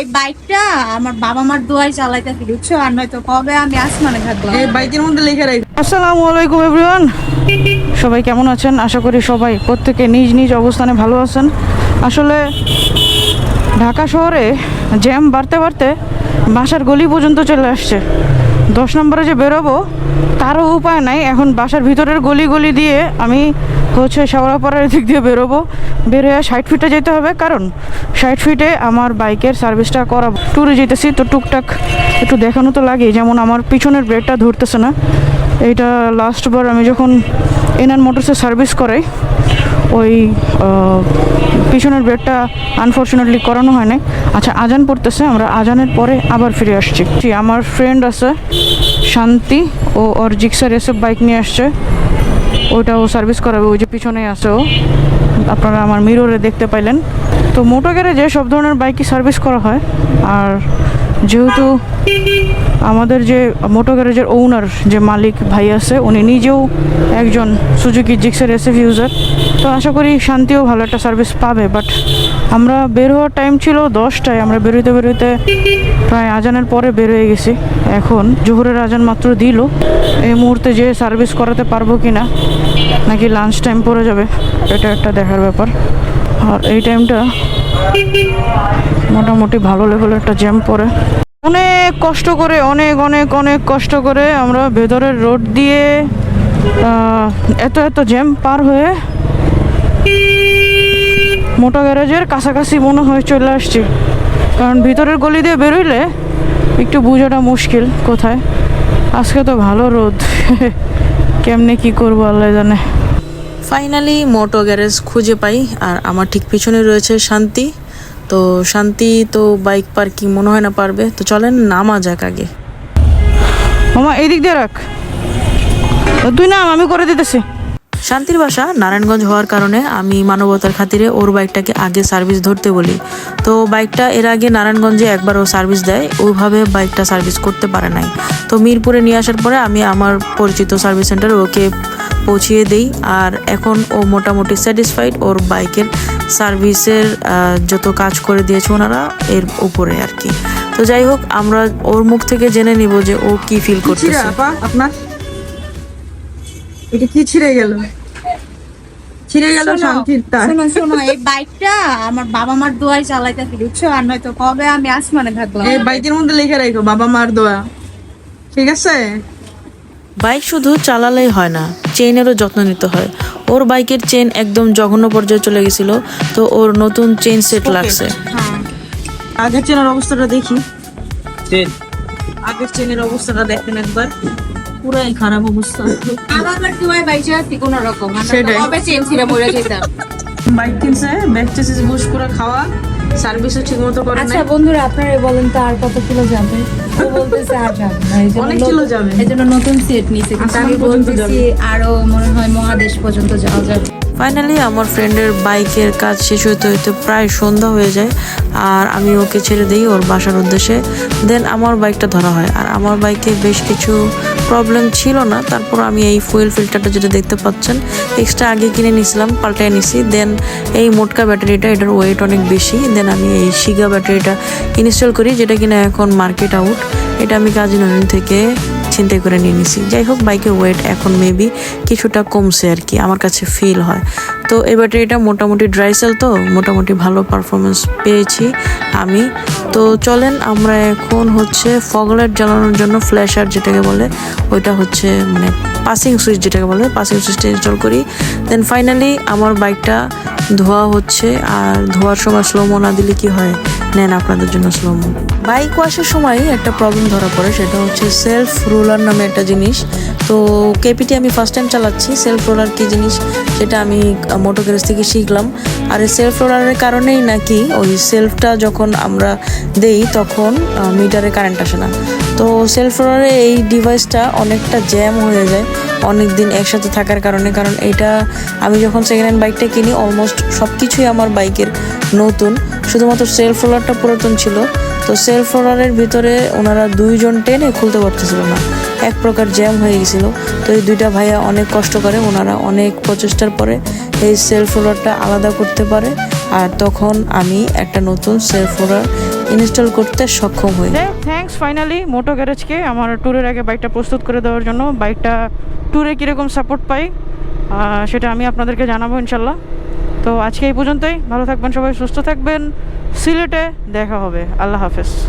এই বাইকটা আমার বাবা মার দোয়াই চালাইতেছি, বুঝছ? আর নয়তো কবে আমি আসমানে থাকলাম এই বাইকের মধ্যে লিখে রাখি। আসসালামু আলাইকুম এভরিওয়ান সবাই কেমন আছেন? আশা করি সবাই প্রত্যেকে নিজ নিজ অবস্থানে ভালো আছেন। আসলে ঢাকা শহরে জ্যাম বাড়তে বাড়তে বাসার গলি পর্যন্ত চলে আসছে। দশ নম্বরে যে বেরোবো, তারও উপায় নাই। এখন বাসার ভিতরের গলি গলি দিয়ে আমি হচ্ছে শেওড়াপাড়ার দিক দিয়ে বেরোবো। বেরোয় ষাট ফিটে যেতে হবে। কারণ ষাট ফিটে আমার বাইকের সার্ভিসটা করা ট্যুরে যেতেছি তো টুকটাক একটু দেখানো তো লাগে যেমন আমার পিছনের ব্রেকটা ধরতেছে না। এইটা লাস্টবার আমি যখন এনআর মোটরসে সার্ভিস করাই ওই পিছনের বেডটা আনফর্চুনেটলি করানো হয় নাই আচ্ছা আজান পড়তেছে আমরা আজানের পরে আবার ফিরে আসছি। জি, আমার ফ্রেন্ড আছে শান্তি ও ওর জিক্সার এসব বাইক নিয়ে আসছে। ওইটা ও সার্ভিস করাবে ওই যে পিছনেই আছে ও। আপনারা আমার মিররে দেখতে পাইলেন। তো মোটো গ্যারেজে সব ধরনের বাইকই সার্ভিস করা হয়। আর যেহেতু আমাদের যে মোটো গ্যারেজের ওনার যে মালিক ভাই আছে, উনি নিজেও একজন সুজুকি জিক্সের এসএফ ইউজার তো আশা করি শান্তিও ভালো একটা সার্ভিস পাবে বাট আমরা বের হওয়ার টাইম ছিল দশটায়। আমরা বেরোতে বেরোতে প্রায় আজানের পরে বের হয়ে গেছি। এখন জোহরের আজান মাত্র দিল। এই মুহূর্তে যে সার্ভিস করাতে পারব কি না নাকি লাঞ্চ টাইম পড়ে যাবে, এটা একটা দেখার ব্যাপার। আর এই টাইমটা মোটামুটি ভালো লেভেলের একটা জ্যাম পড়ে। অনেক কষ্ট করে, অনেক অনেক অনেক কষ্ট করে আমরা ভেতরের রোড দিয়ে এত এত জ্যাম পার হয়ে মোটা গ্যারেজের কাছাকাছি মনে হয় চলে আসছি। কারণ ভিতরের গলি দিয়ে বেরোইলে একটু বোঝাটা মুশকিল কোথায়। আজকে তো ভালো রোদ। কেমনে কি করব আল্লাহ জানে। ফাইনালি মোটো গ্যারেজ খুঁজে পাই আর আমার ঠিক পিছনে রয়েছে শান্তি। তো শান্তি তো বাইক পার্কিং মনে হয় না পারবে। তো চলেন নামা যাক আগে। মামা এই দিক দিয়ে রাখ। তুই নাম আমি করে দিতেছি। শান্তির বাসা নারায়ণগঞ্জ হওয়ার কারণে আমি মানবতার খাতিরে ওর বাইকটাকে আগে সার্ভিস ধরতে বলি। তো বাইকটা এর আগে নারায়ণগঞ্জে একবার ও সার্ভিস দেয়। ওইভাবে বাইকটা সার্ভিস করতে পারে নাই। তো মিরপুরে নিয়ে আসার পরে আমি আমার পরিচিত সার্ভিস সেন্টার ওকে পৌঁছিয়ে দেই। আর এখন ও মোটামুটি স্যাটিসফাইড ওর বাইকের সার্ভিসের যত কাজ করে দিয়েছে ওনারা এর উপরে আর কি। তো যাই হোক আমরা ওর মুখ থেকে জেনে নিব যে ও কি ফিল ছিঁড়ে করতেছে। আপনার? এটা কি ছিঁড়ে গেল? ছিঁড়ে গেল শোনো, শান্তির তার শোনো শোনো এই বাইকটা আমার বাবা মার দোয়াই চালাইতেছি বুঝছ? আর নয়তো কবে আমি আসমানে থাকলাম। এই বাইকের মধ্যে লিখে রাখো বাবা মার দোয়া। ঠিক আছে? বাইক শুধু চালালেই হয় না চেইনেরও যত্ন নিতে হয়। ওর বাইকের চেন একদম জঘন্য পর্যায়ে চলে গেছিল তো ওর নতুন চেইন সেট লাগছে। হ্যাঁ। আগের চেনের অবস্থাটা দেখি। চেন আগের চেনের অবস্থাটা দেখেন একবার। পুরাই খারাপ অবস্থা। আমার বাইচে আছি কোন রকম। সেটাই। চেন ছিঁড়ে মরে যেতাম। বাইক কিনছে ব্যাক চেসিস বুশ করে খাওয়া। সার্ভিসও ঠিক মতো করে আচ্ছা বন্ধুরা আপনারা বলেন তো আর কত কিলো যাবে? ও বলতেছে আর যাবে না এই অনেক কিলো যাবে। এই নতুন সেট নিছে কিন্তু আমি বলতেছি আরও মনে হয় মহাদেশ পর্যন্ত যাওয়া যাবে। ফাইনালি আমার ফ্রেন্ডের বাইকের কাজ শেষ হইতে হইতে প্রায় সন্ধ্যা হয়ে যায় আর আমি ওকে ছেড়ে দিই ওর বাসার উদ্দেশ্যে। দেন আমার বাইকটা ধরা হয় আর আমার বাইকে বেশ কিছু প্রবলেম ছিল না। তারপর আমি এই ফুয়েল ফিল্টারটা যেটা দেখতে পাচ্ছেন এক্সট্রা আগে কিনে নিয়েছিলাম পাল্টায় নিছি। দেন এই মোটকা ব্যাটারিটা এটার ওয়েট অনেক বেশি। দেন আমি এই শিগা ব্যাটারিটা ইনস্টল করি, যেটা কিনা এখন মার্কেট আউট এটা আমি কাজী নয়ন থেকে চিন্তাই করে নিয়ে নিছি। যাই হোক বাইকের ওয়েট এখন মেবি কিছুটা কমছে আর কি, আমার কাছে ফিল হয়। তো এই ব্যাটারিটা মোটামুটি ড্রাই সেল তো, মোটামুটি ভালো পারফরমেন্স পেয়েছি আমি। তো চলেন, আমরা এখন হচ্ছে ফগলাইট জ্বালানোর জন্য ফ্ল্যাশার যেটাকে বলে, ওইটা হচ্ছে মানে পাসিং সুইচ যেটাকে বলে পাসিং সুইচটা ইনস্টল করি। দেন ফাইনালি আমার বাইকটা ধোয়া হচ্ছে, আর ধোয়ার সময় স্লোমো না দিলে কি হয়? নেন আপনাদের জন্য স্লোমো বাইক ওয়াশের সময় একটা প্রবলেম ধরা পড়ে, সেটা হচ্ছে সেলফ রোলার নামে একটা জিনিস। তো কেপিটি আমি ফার্স্ট টাইম চালাচ্ছি সেলফ রোলার কী জিনিস? সেটা আমি মোটো গ্যারেজ থেকে শিখলাম। আর এই সেলফ রোলারের কারণেই নাকি ওই সেলফটা যখন আমরা দেই, তখন মিটারে কারেন্ট আসে না। তো সেলফ রোলারে এই ডিভাইসটা অনেকটা জ্যাম হয়ে যায় অনেক দিন একসাথে থাকার কারণে। কারণ এটা আমি যখন সেকেন্ড হ্যান্ড বাইকটা কিনি অলমোস্ট সব কিছুই আমার বাইকের নতুন। শুধুমাত্র সেলফ রোলারটা পুরাতন ছিল। তো সেলফ রোলারের ভিতরে ওনারা দুইজন টেনে খুলতে পারতেছিল না। এক প্রকার জ্যাম হয়ে গেছিল। তো এই দুইটা ভাইয়া অনেক কষ্ট করে, ওনারা অনেক প্রচেষ্টার পরে এই সেলফ রোলারটা আলাদা করতে পারে। আর তখন আমি একটা নতুন সেলফ রোলার ইনস্টল করতে সক্ষম হই। থ্যাঙ্কস ফাইনালি মোটো গ্যারেজকে আমার ট্যুরের আগে বাইকটা প্রস্তুত করে দেওয়ার জন্য। বাইকটা ট্যুরে কীরকম সাপোর্ট পাই সেটা আমি আপনাদেরকে জানাব ইনশাল্লাহ তো আজকে এই পর্যন্তই। ভালো থাকবেন সবাই সুস্থ থাকবেন। সিলেটে দেখা হবে। আল্লাহ হাফেজ।